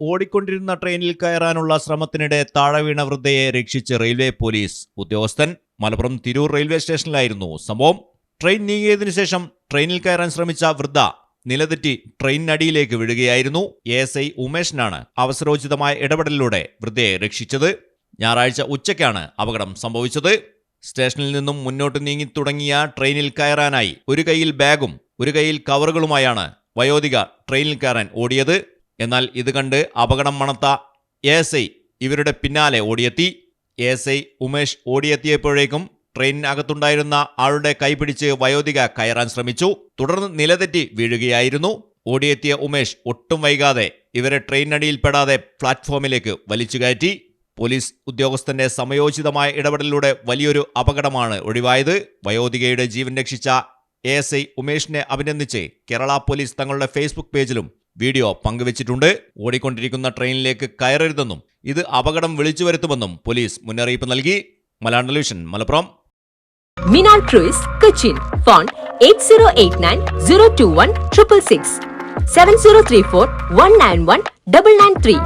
ഓടിക്കൊണ്ടിരുന്ന ട്രെയിനിൽ കയറാനുള്ള ശ്രമത്തിനിടെ താഴെ വീണ വൃദ്ധയെ രക്ഷിച്ച് റെയിൽവേ പോലീസ് ഉദ്യോഗസ്ഥൻ മലപ്പുറം തിരൂർ റെയിൽവേ സ്റ്റേഷനിലായിരുന്നു. സംഭവം ട്രെയിൻ നീങ്ങിയതിനു ശേഷം ട്രെയിനിൽ കയറാൻ ശ്രമിച്ച വൃദ്ധ നിലതെറ്റി ട്രെയിനിനടിയിലേക്ക് വീഴുകയായിരുന്നു. എ എസ് ഐ ഉമേഷിനാണ് അവസരോചിതമായ ഇടപെടലിലൂടെ വൃദ്ധയെ രക്ഷിച്ചത്. ഞായറാഴ്ച ഉച്ചയ്ക്കാണ് അപകടം സംഭവിച്ചത്. സ്റ്റേഷനിൽ നിന്നും മുന്നോട്ട് നീങ്ങി തുടങ്ങിയ ട്രെയിനിൽ കയറാനായി ഒരു കൈയിൽ ബാഗും ഒരു കൈയിൽ കവറുകളുമായാണ് വയോധിക ട്രെയിനിൽ കയറാൻ ഓടിയത്. എന്നാൽ ഇത് കണ്ട് അപകടം മണത്ത എസ് ഐ ഇവരുടെ പിന്നാലെ ഓടിയെത്തി. എസ് ഐ ഉമേഷ് ഓടിയെത്തിയപ്പോഴേക്കും ട്രെയിനിനകത്തുണ്ടായിരുന്ന ആളുടെ കൈപിടിച്ച് വയോധിക കയറാൻ ശ്രമിച്ചു. തുടർന്ന് നിലതെറ്റി വീഴുകയായിരുന്നു. ഓടിയെത്തിയ ഉമേഷ് ഒട്ടും വൈകാതെ ഇവരെ ട്രെയിനടിയിൽപ്പെടാതെ പ്ലാറ്റ്ഫോമിലേക്ക് വലിച്ചു കയറ്റി. പോലീസ് ഉദ്യോഗസ്ഥന്റെ സമയോചിതമായ ഇടപെടലിലൂടെ വലിയൊരു അപകടമാണ് ഒഴിവായത്. വയോധികയുടെ ജീവൻ രക്ഷിച്ച എ എസ് ഐ ഉമേഷിനെ അഭിനന്ദിച്ച് കേരള പോലീസ് തങ്ങളുടെ ഫേസ്ബുക്ക് പേജിലും വീഡിയോ പങ്കുവച്ചിട്ടുണ്ട് ഓടിക്കൊണ്ടിരിക്കുന്ന ട്രെയിനിലേക്ക് കയറരുതെന്നും ഇത് അപകടം വിളിച്ചു വരുത്തുമെന്നും പോലീസ് മുന്നറിയിപ്പ് നൽകി Malayalam Malappuram Minar Cruise, Cochin. Phone 8089 021 666 7034 191 993.